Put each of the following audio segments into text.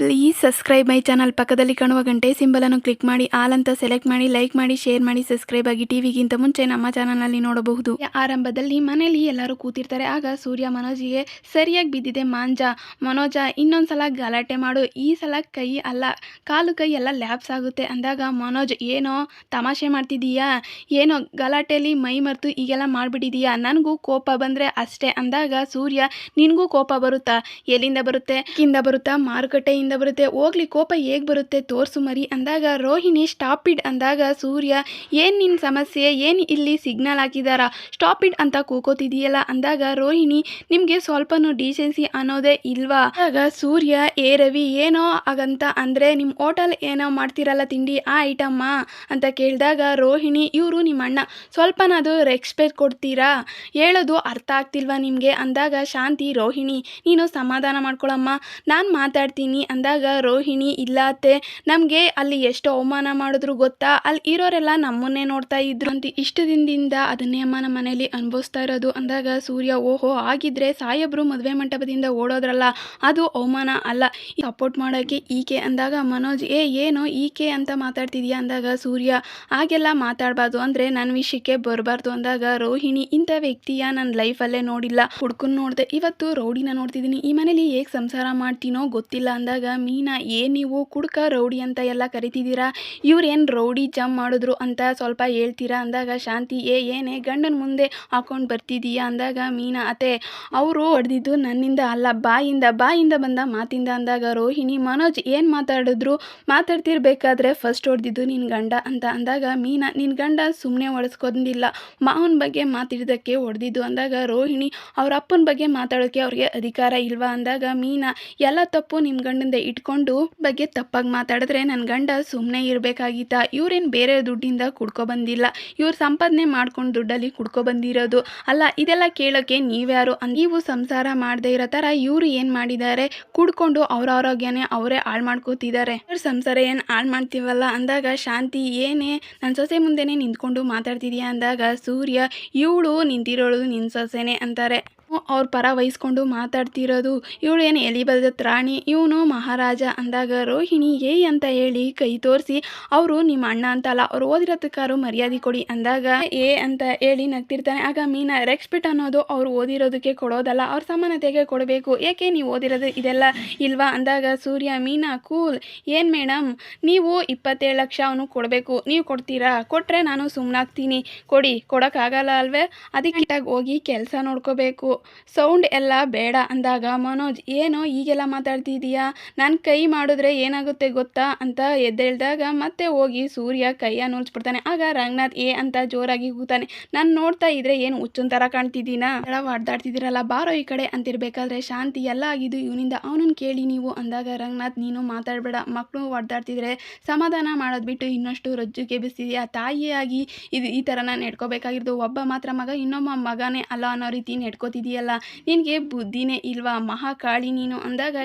Please subscribe my channel ಪಕ್ಕದಲ್ಲಿ ಕಾಣುವ ಗಂಟೆ ಸಿಂಬಲನ್ನು ಕ್ಲಿಕ್ ಮಾಡಿ ಆಲ್ ಅಂತ ಸೆಲೆಕ್ಟ್ ಮಾಡಿ ಲೈಕ್ ಮಾಡಿ ಶೇರ್ ಮಾಡಿ ಸಬ್ಸ್ಕ್ರೈಬ್ ಆಗಿ ಟಿವಿಗಿಂತ ಮುಂಚೆ ನಮ್ಮ ಚಾನಲ್ನಲ್ಲಿ ನೋಡಬಹುದು. ಆರಂಭದಲ್ಲಿ ಮನೆಯಲ್ಲಿ ಎಲ್ಲರೂ ಕೂತಿರ್ತಾರೆ. ಆಗ ಸೂರ್ಯ ಮನೋಜಿಗೆ ಸರಿಯಾಗಿ ಬಿದ್ದಿದೆ. ಮಾಂಜ, ಮನೋಜ, ಇನ್ನೊಂದ್ಸಲ ಗಲಾಟೆ ಮಾಡು. ಈ ಸಲ ಕೈ ಅಲ್ಲ, ಕಾಲು ಕೈ ಎಲ್ಲ ಲ್ಯಾಪ್ಸ್ ಆಗುತ್ತೆ. ಅಂದಾಗ ಮನೋಜ್, ಏನೋ ತಮಾಷೆ ಮಾಡ್ತಿದೀಯಾ ಏನೋ ಗಲಾಟೆಯಲ್ಲಿ ಮೈ ಮರೆತು ಈಗೆಲ್ಲ ಮಾಡಿಬಿಟ್ಟಿದೀಯಾ ನನಗೂ ಕೋಪ ಬಂದರೆ ಅಷ್ಟೇ. ಅಂದಾಗ ಸೂರ್ಯ, ನಿನಗೂ ಕೋಪ ಬರುತ್ತಾ? ಎಲ್ಲಿಂದ ಬರುತ್ತೆ? ಕಿಂದ ಬರುತ್ತಾ? ಮಾರುಕಟ್ಟೆಯಿಂದ ಬರುತ್ತೆ. ಹೋಗ್ಲಿ, ಕೋಪ ಹೇಗೆ ಬರುತ್ತೆ ತೋರ್ಸು ಮರಿ ಅಂದಾಗ ರೋಹಿಣಿ ಸ್ಟಾಪ್ ಇಡ್ ಅಂದಾಗ ಸೂರ್ಯ, ಏನು ನಿನ್ನ ಸಮಸ್ಯೆ? ಏನು ಇಲ್ಲಿ ಸಿಗ್ನಲ್ ಹಾಕಿದಾರ? ಸ್ಟಾಪ್ ಇಡ್ ಅಂತ ಕೂಕೋತಿದೀಯಲ್ಲ? ಅಂದಾಗ ರೋಹಿಣಿ, ನಿಮಗೆ ಸ್ವಲ್ಪನೂ ಡಿಸೆನ್ಸಿ ಅನ್ನೋದೇ ಇಲ್ವಾ? ಆಗ ಸೂರ್ಯ, ಏ ರವಿ, ಏನೋ ಹಾಗಂತ ಅಂದರೆ ನಿಮ್ಮ ಹೋಟೆಲ್ ಏನೋ ಮಾಡ್ತಿರಲ್ಲ ತಿಂಡಿ? ಆ ಐಟಮ್ಮ? ಅಂತ ಕೇಳಿದಾಗ ರೋಹಿಣಿ, ಇವರು ನಿಮ್ಮ ಅಣ್ಣ ಸ್ವಲ್ಪನಾದರೂ ರೆಸ್ಪೆಕ್ಟ್ ಕೊಡ್ತೀರಾ? ಹೇಳೋದು ಅರ್ಥ ಆಗ್ತಿಲ್ವಾ ನಿಮಗೆ? ಅಂದಾಗ ಶಾಂತಿ, ರೋಹಿಣಿ, ನೀನು ಸಮಾಧಾನ ಮಾಡ್ಕೊಳಮ್ಮ. ನಾನು ಮಾತಾಡ್ತೀನಿ ಅಂದಾಗ ರೋಹಿಣಿ, ಇಲ್ಲ ಅತ್ತೆ, ನಮಗೆ ಅಲ್ಲಿ ಎಷ್ಟು ಅವಮಾನ ಮಾಡಿದ್ರು ಗೊತ್ತಾ? ಅಲ್ಲಿ ಇರೋರೆಲ್ಲ ನಮ್ಮನ್ನೇ ನೋಡ್ತಾ ಇದ್ರು ಅಂತ ಇಷ್ಟು ದಿನದಿಂದ ಅದನ್ನೇ ಅಮ್ಮ ನಮ್ಮ ಮನೇಲಿ ಅನುಭವಿಸ್ತಾ ಇರೋದು ಅಂದಾಗ ಸೂರ್ಯ, ಓಹೋ ಆಗಿದ್ರೆ ಸಾಹೇಬ್ರು ಮದುವೆ ಮಂಟಪದಿಂದ ಓಡೋದ್ರಲ್ಲ, ಅದು ಅವಮಾನ ಅಲ್ಲ. ಸಪೋರ್ಟ್ ಮಾಡೋಕ್ಕೆ ಈಕೆ ಅಂದಾಗ ಮನೋಜ್, ಏ, ಏನು ಈಕೆ ಅಂತ ಮಾತಾಡ್ತಿದ್ಯಾ? ಅಂದಾಗ ಸೂರ್ಯ, ಹಾಗೆಲ್ಲ ಮಾತಾಡಬಾರ್ದು, ಅಂದರೆ ನನ್ನ ವಿಷಯಕ್ಕೆ ಬರಬಾರ್ದು. ಅಂದಾಗ ರೋಹಿಣಿ, ಇಂಥ ವ್ಯಕ್ತಿಯ ನನ್ನ ಲೈಫಲ್ಲೇ ನೋಡಿಲ್ಲ. ಹುಡ್ಕೊಂಡು ನೋಡಿದೆ, ಇವತ್ತು ರೌಡಿನ ನೋಡ್ತಿದ್ದೀನಿ ಈ ಮನೇಲಿ ಹೇಗೆ ಸಂಸಾರ ಮಾಡ್ತೀನೋ ಗೊತ್ತಿಲ್ಲ. ಅಂದಾಗ ಮೀನಾ, ಏ, ನೀವು ಕುಡ್ಕ ರೌಡಿ ಅಂತ ಎಲ್ಲ ಕರಿತಿದ್ದೀರಾ? ಇವ್ರೇನು ರೌಡಿ ಜಂಪ್ ಮಾಡಿದ್ರು ಅಂತ ಸ್ವಲ್ಪ ಹೇಳ್ತೀರಾ? ಅಂದಾಗ ಶಾಂತಿ, ಏ, ಏನೇ, ಗಂಡನ ಮುಂದೆ ಹಾಕೊಂಡು ಬರ್ತಿದೀಯಾ? ಅಂದಾಗ ಮೀನಾ, ಅತ್ತೆ, ಅವರು ಹೊಡೆದಿದ್ದು ನನ್ನಿಂದ ಅಲ್ಲ, ಬಾಯಿಂದ ಬಾಯಿಂದ ಬಂದ ಮಾತಿಂದ. ಅಂದಾಗ ರೋಹಿಣಿ, ಮನೋಜ್, ಏನು ಮಾತಾಡಿದ್ರು? ಮಾತಾಡ್ತಿರ್ಬೇಕಾದ್ರೆ ಫಸ್ಟ್ ಹೊಡೆದಿದ್ದು ನಿನ್ನ ಗಂಡ ಅಂತ. ಅಂದಾಗ ಮೀನಾ ನಿನ್ನ ಗಂಡ ಸುಮ್ಮನೆ ಹೊಡೆಸ್ಕೊಂಡಿಲ್ಲ ಮಾವನ ಬಗ್ಗೆ ಮಾತಾಡಿದ್ದಕ್ಕೆ ಹೊಡೆದಿದ್ದು. ಅಂದಾಗ ರೋಹಿಣಿ, ಅವ್ರ ಅಪ್ಪನ ಬಗ್ಗೆ ಮಾತಾಡೋಕ್ಕೆ ಅವ್ರಿಗೆ ಅಧಿಕಾರ ಇಲ್ವಾ? ಅಂದಾಗ ಮೀನಾ, ಎಲ್ಲ ತಪ್ಪು ನಿಮ್ಮ ಗಂಡಂದೆ. ಇಟ್ಕೊಂಡು ಬಗ್ಗೆ ತಪ್ಪಾಗಿ ಮಾತಾಡಿದ್ರೆ ನನ್ನ ಗಂಡ ಸುಮ್ಮನೆ ಇರಬೇಕಾಗಿತ್ತ ಇವ್ರೇನು ಬೇರೆ ದುಡ್ಡಿಂದ ಕುಡ್ಕೊ ಬಂದಿಲ್ಲ. ಇವ್ರು ಸಂಪಾದನೆ ಮಾಡ್ಕೊಂಡು ದುಡ್ಡಲ್ಲಿ ಕುಡ್ಕೊ ಬಂದಿರೋದು. ಅಲ್ಲ, ಇದೆಲ್ಲ ಕೇಳೋಕ್ಕೆ ನೀವ್ಯಾರು? ನೀವು ಸಂಸಾರ ಮಾಡದೇ ಇರೋ ಥರ ಇವರು ಏನು ಮಾಡಿದ್ದಾರೆ? ಕುಡ್ಕೊಂಡು ಅವ್ರ ಆರೋಗ್ಯನೇ ಅವರೇ ಹಾಳು ಮಾಡ್ಕೋತಿದ್ದಾರೆ. ಇವ್ರ ಸಂಸಾರ ಏನು ಹಾಳು ಮಾಡ್ತೀವಲ್ಲ ಅಂದಾಗ ಶಾಂತಿ ಏನೇ? ನನ್ನ ಸೊಸೆ ಮುಂದೆನೇ ನಿಂತ್ಕೊಂಡು ಮಾತಾಡ್ತಿದ್ಯಾ ಅಂದಾಗ ಸೂರ್ಯ, ಇವಳು ನಿಂತಿರೋಳು ನಿನ್ನ ಸೊಸೆನೇ ಅಂತಾರೆ. ಅವ್ರ ಪರ ವಹಿಸ್ಕೊಂಡು ಮಾತಾಡ್ತಿರೋದು. ಇವಳು ಏನು ಎಲಿಬದ ರಾಣಿ? ಇವನು ಮಹಾರಾಜ ಅಂದಾಗ ರೋಹಿಣಿ ಏ ಅಂತ ಹೇಳಿ ಕೈ ತೋರಿಸಿ, ಅವರು ನಿಮ್ಮ ಅಣ್ಣ ಅಂತಲ್ಲ, ಅವ್ರು ಓದಿರೋದಕ್ಕಾರು ಮರ್ಯಾದೆ ಕೊಡಿ ಅಂದಾಗ ಏ ಅಂತ ಹೇಳಿ ನಗ್ತಿರ್ತಾನೆ. ಆಗ ಮೀನಾ, ರೆಕ್ಸ್ಪೆಕ್ಟ್ ಅನ್ನೋದು ಅವ್ರು ಓದಿರೋದಕ್ಕೆ ಕೊಡೋದಲ್ಲ, ಅವ್ರ ಸಮಾನತೆಗೆ ಕೊಡಬೇಕು. ಏಕೆ ನೀವು ಓದಿರೋದು ಇದೆಲ್ಲ ಇಲ್ವಾ? ಅಂದಾಗ ಸೂರ್ಯ, ಮೀನಾ, ಕೂಲ್. ಏನು ಮೇಡಮ್ ನೀವು ಇಪ್ಪತ್ತೇಳು ಲಕ್ಷ ಅವನು ಕೊಡಬೇಕು. ನೀವು ಕೊಡ್ತೀರಾ? ಕೊಟ್ಟರೆ ನಾನು ಸುಮ್ಮನಾಗ್ತೀನಿ ಕೊಡಿ, ಕೊಡೋಕ್ಕಾಗಲ್ಲ ಅಲ್ವೇ? ಅದಕ್ಕೆ ಹೋಗಿ ಕೆಲಸ ನೋಡ್ಕೋಬೇಕು. ಸೌಂಡ್ ಎಲ್ಲ ಬೇಡ ಅಂದಾಗ, ಮನೋಜ್, ಏನೋ ಈಗೆಲ್ಲ ಮಾತಾಡ್ತಿದೀಯಾ? ನಾನು ಕೈ ಮಾಡಿದ್ರೆ ಏನಾಗುತ್ತೆ ಗೊತ್ತಾ? ಅಂತ ಎದ್ದೇಳಿದಾಗ ಮತ್ತೆ ಹೋಗಿ ಸೂರ್ಯ ಕೈಯ ನೋಡ್ಸ್ಬಿಡ್ತಾನೆ. ಆಗ ರಂಗನಾಥ್, ಏ ಅಂತ ಜೋರಾಗಿ ಕೂತಾನೆ. ನಾನು ನೋಡ್ತಾ ಇದ್ರೆ ಏನು ಹುಚ್ಚನ್ ಥರ ಕಾಣ್ತಿದ್ದೀನಾ? ಎಲ್ಲ ಹೊಡ್ದಾಡ್ತಿದ್ದೀರಲ್ಲ ಬಾರೋ ಈ ಕಡೆ ಅಂತಿರ್ಬೇಕಾದ್ರೆ ಶಾಂತಿ ಎಲ್ಲ ಆಗಿದ್ದು ಇವನಿಂದ ಅವನನ್ನು ಕೇಳಿ ನೀವು ಅಂದಾಗ ರಂಗನಾಥ್, ನೀನು ಮಾತಾಡಬೇಡ ಮಕ್ಕಳು ಹೊಡ್ದಾಡ್ತಿದ್ರೆ ಸಮಾಧಾನ ಮಾಡೋದು ಬಿಟ್ಟು ಇನ್ನಷ್ಟು ರಜ್ಜುಗೆ ಬಿಸ್ತಿದೆಯಾ ತಾಯಿಯಾಗಿ ಇದು ಈ ಥರನ ನೆಡ್ಕೋಬೇಕಾಗಿರೋದು. ಒಬ್ಬ ಮಾತ್ರ ಮಗ, ಇನ್ನೊಬ್ಬ ಮಗನೇ ಅಲ್ಲ ಅನ್ನೋ ರೀತಿ ನೆಡ್ಕೋತಿದೀಯಲ್ಲ ನಿನಗೆ ಬುದ್ಧಿನೇ ಇಲ್ವಾ? ಮಹಾಕಾಳಿ ನೀನು ಅಂದಾಗ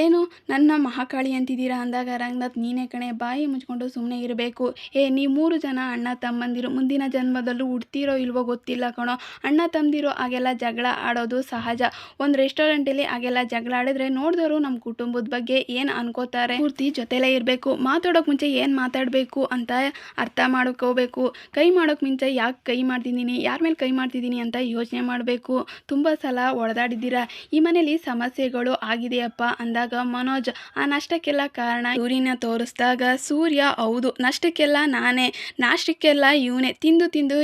ಏನು? ನನ್ನ ಮಹಾಕಾಳಿ ಅಂತಿದ್ದೀರಾ? ಅಂದಾಗ ರಂಗನಾಥ್, ನೀನೇ ಕಣೆ, ಬಾಯಿ ಮುಚ್ಕೊಂಡು ಸುಮ್ಮನೆ ಇರಬೇಕು. ಏ, ನೀ ಮೂರು ಜನ ಅಣ್ಣ ತಮ್ಮಂದಿರು, ಮುಂದಿನ ಜನ್ಮದಲ್ಲೂ ಹುಡ್ತಿರೋ ಇಲ್ವೋ ಗೊತ್ತಿಲ್ಲ ಕಣೋ. ಅಣ್ಣ ತಮ್ಮದಿರೋ ಹಾಗೆಲ್ಲ ಜಗಳ ಆಡೋದು ಸಹಜ. ಒಂದು ರೆಸ್ಟೋರೆಂಟಲ್ಲಿ ಹಾಗೆಲ್ಲ ಜಗಳ ಆಡಿದ್ರೆ ನೋಡಿದವರು ನಮ್ಮ ಕುಟುಂಬದ ಬಗ್ಗೆ ಏನು ಅನ್ಕೋತಾರೆ? ಪೂರ್ತಿ ಜೊತೆಲೇ ಇರಬೇಕು. ಮಾತಾಡೋಕೆ ಮುಂಚೆ ಏನು ಮಾತಾಡಬೇಕು ಅಂತ ಅರ್ಥ ಮಾಡ್ಕೋಬೇಕು. ಕೈ ಮಾಡೋಕೆ ಮುಂಚೆ ಯಾಕೆ ಕೈ ಮಾಡ್ತಿದ್ದೀನಿ? ಯಾರ ಮೇಲೆ ಕೈ ಮಾಡ್ತಿದ್ದೀನಿ ಅಂತ ಯೋಚನೆ ಮಾಡಬೇಕು. ತುಂಬ ಸಲ ಒಡೆದಾಡಿದ್ದೀರಾ? ಈ ಮನೇಲಿ ಸಮಸ್ಯೆಗಳು ಆಗಿದೆಯಪ್ಪ ಅಂದಾಗ ಮನೋಜ್, ಆ ನಷ್ಟಕ್ಕೆಲ್ಲ ಕಾರಣ ಸೂರ್ಯನ ತೋರಿಸಿದಾಗ, ಸೂರ್ಯ ಹೌದು, ನಷ್ಟಕ್ಕೆಲ್ಲ ನಾನೇ, ನಾಷ್ಟಕ್ಕೆಲ್ಲ ಇವನೇ, ತಿಂದು ತಿಂದು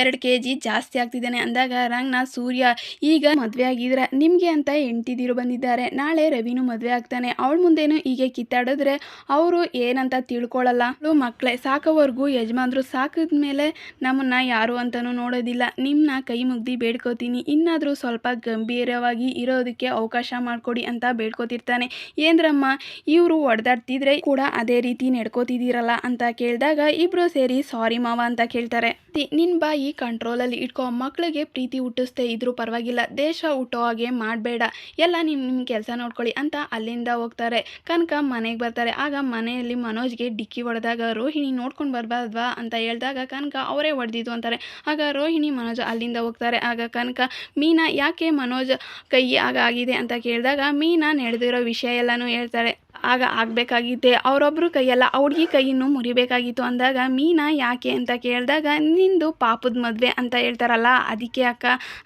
ಎರಡು ಕೆ ಜಿ ಜಾಸ್ತಿ ಆಗ್ತಿದ್ದಾನೆ ಅಂದಾಗ ರಂಗ್ನ ಸೂರ್ಯ, ಈಗ ಮದುವೆ ಆಗಿದ್ರೆ ನಿಮಗೆ ಅಂತ ಹೆಂಡ್ತಿದಿರು ಬಂದಿದ್ದಾರೆ, ನಾಳೆ ರವಿನೂ ಮದುವೆ ಆಗ್ತಾನೆ, ಅವಳ ಮುಂದೇನು ಹೀಗೆ ಕಿತ್ತಾಡಿದ್ರೆ ಅವರು ಏನಂತ ತಿಳ್ಕೊಳ್ಳಲ್ಲ ಮಕ್ಕಳೇ, ಸಾಕೋವರೆಗೂ ಯಜಮಾನ್ರು ಸಾಕಿದ್ಮೇಲೆ ನಮ್ಮನ್ನ ಯಾರು ಅಂತಲೂ ನೋಡೋದಿಲ್ಲ ನಿಮ್ಮನ್ನ ಕೈ ಮುಗ್ದು ಬೇಡ್ಕೋತೀನಿ, ಇನ್ನಾದರೂ ಗಂಭೀರವಾಗಿ ಇರೋದಕ್ಕೆ ಅವಕಾಶ ಮಾಡಿಕೊಡಿ ಅಂತ ಬೇಡ್ಕೋತಿರ್ತಾನೆ. ಏನ್ರಮ್ಮ, ಇವರು ಹೊಡೆದಾಡ್ತಿದ್ರೆ ಕೂಡ ಅದೇ ರೀತಿ ನಡ್ಕೋತಿದ್ದೀರಲ್ಲ ಅಂತ ಕೇಳಿದಾಗ ಇಬ್ಬರು ಸೇರಿ ಸಾರಿ ಮಾವ ಅಂತ ಕೇಳ್ತಾರೆ. ನಿನ್ನ ಬಾಯಿ ಕಂಟ್ರೋಲಲ್ಲಿ ಇಟ್ಕೋ ಮಕ್ಕಳಿಗೆ ಪ್ರೀತಿ ಹುಟ್ಟಿಸ್ತೇ ಇದ್ರೂ ಪರವಾಗಿಲ್ಲ. ದೇಶ ಹುಟ್ಟೋ ಹಾಗೆ ಮಾಡಬೇಡ. ಎಲ್ಲ ನಿಮ್ಮ ನಿಮ್ಮ ಕೆಲಸ ನೋಡ್ಕೊಳ್ಳಿ ಅಂತ ಅಲ್ಲಿಂದ ಹೋಗ್ತಾರೆ. ಕನಕ ಮನೆಗೆ ಬರ್ತಾರೆ. ಆಗ ಮನೆಯಲ್ಲಿ ಮನೋಜ್ಗೆ ಡಿಕ್ಕಿ ಹೊಡೆದಾಗ, ರೋಹಿಣಿ ನೋಡ್ಕೊಂಡು ಬರಬಾರ್ದ್ವಾ? ಅಂತ ಹೇಳಿದಾಗ ಕನಕ ಅವರೇ ಹೊಡೆದಿದ್ದು ಅಂತಾರೆ. ಆಗ ರೋಹಿಣಿ ಮನೋಜ್ ಅಲ್ಲಿಂದ ಹೋಗ್ತಾರೆ. ಆಗ ಕನಕ, ಮೀನಾ ಯಾಕೆ ಮನೋಜ್ ಕೈ ಆಗಾಗಿದೆ ಅಂತ ಕೇಳಿದಾಗ ಮೀನಾ ನಡೆದಿರೋ ವಿಷಯ ಎಲ್ಲನೂ ಹೇಳ್ತಾರೆ ಆಗ ಆಗಬೇಕಾಗಿದ್ದೆ ಅವರೊಬ್ಬರು ಕೈಯಲ್ಲ, ಅವ್ರಿಗೆ ಕೈಯನ್ನು ಮುರಿಬೇಕಾಗಿತ್ತು. ಅಂದಾಗ, ಮೀನಾ, ಯಾಕೆ? ಅಂತ ಕೇಳಿದಾಗ, ನಿಂದು ಪಾಪದ ಮದುವೆ ಅಂತ ಹೇಳ್ತಾರಲ್ಲ, ಅದಕ್ಕೆ ಅಕ್ಕ,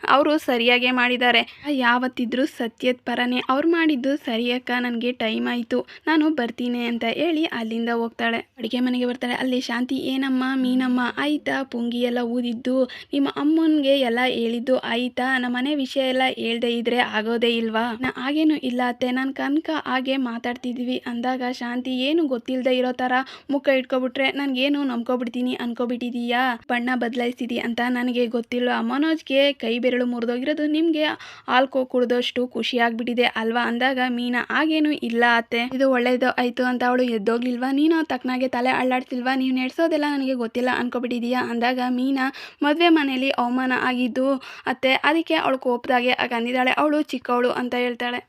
ಅವರು ಸರಿಯಾಗೇ ಮಾಡಿದ್ದಾರೆ. ಯಾವತ್ತಿದ್ರೂ ಸತ್ಯದ ಪರನೇ, ಅವ್ರು ಮಾಡಿದ್ದು ಸರಿ ಅಕ್ಕ, ನನಗೆ ಟೈಮ್ ಆಯಿತು. ನಾನು ಬರ್ತೀನಿ ಅಂತ ಹೇಳಿ ಅಲ್ಲಿಂದ ಹೋಗ್ತಾಳೆ. ಅಡುಗೆ ಮನೆಗೆ ಬರ್ತಾಳೆ. ಅಲ್ಲಿ ಶಾಂತಿ, ಏನಮ್ಮ, ಮೀನಮ್ಮ, ಆಯ್ತಾ? ಪುಂಗಿ ಎಲ್ಲ ಊದಿದ್ದು. ನಿಮ್ಮ ಅಮ್ಮನಿಗೆ ಎಲ್ಲ ಹೇಳಿದ್ದು ಆಯ್ತಾ? ನಮ್ಮ ಮನೆ ವಿಷಯ ಎಲ್ಲ ಹೇಳ್ದೆ ಇದ್ರೆ ಆಗೋದೇ ಇಲ್ವಾ? ನಾ ಹಾಗೇನು ಇಲ್ಲ ಅತ್ತೆ. ನಾನು ಕನಕ ಹಾಗೆ ಮಾತಾಡ್ತಿದ್ವಿ ಅಂದಾಗ ಶಾಂತಿ ಏನು ಗೊತ್ತಿಲ್ಲದೆ ಇರೋ ಥರ ಮುಖ ಇಟ್ಕೊಬಿಟ್ರೆ ನನಗೇನು ನಂಬ್ಕೊಬಿಡ್ತೀನಿ ಅನ್ಕೊಬಿಟ್ಟಿದೀಯಾ? ಬಣ್ಣ ಬದಲಾಯಿಸಿದಿ ಅಂತ ನನಗೆ ಗೊತ್ತಿಲ್ಲ. ಮನೋಜ್ಗೆ ಕೈ ಬೆರಳು ಮುರಿದೋಗಿರೋದು ನಿಮಗೆ ಆಲ್ಕೋ ಕುಡಿದಷ್ಟು ಖುಷಿ ಆಗ್ಬಿಟ್ಟಿದೆ ಅಲ್ವಾ? ಅಂದಾಗ ಮೀನಾ ಆಗೇನು ಇಲ್ಲ ಅತ್ತೆ. ಇದು ಒಳ್ಳೇದು ಆಯ್ತು ಅಂತ ಅವಳು ಎದ್ದೋಗ್ಲಿಲ್ವಾ? ನೀನು ತಕ್ಕನಾಗೆ ತಲೆ ಅಳ್ಳಾಡ್ತಿಲ್ವಾ ನೀವು ನಡೆಸೋದೆಲ್ಲ ನನಗೆ ಗೊತ್ತಿಲ್ಲ ಅನ್ಕೊಬಿಟ್ಟಿದೀಯಾ? ಅಂದಾಗ ಮೀನಾ, ಮದುವೆ ಮನೆಯಲ್ಲಿ ಅವಮಾನ ಆಗಿದ್ದು ಅತ್ತೆ, ಅದಕ್ಕೆ ಅವಳು ಕೋಪದಾಗೆ ಆಗಂದಿದ್ದಾಳೆ ಅವಳು ಚಿಕ್ಕವಳು ಅಂತ ಹೇಳ್ತಾಳೆ.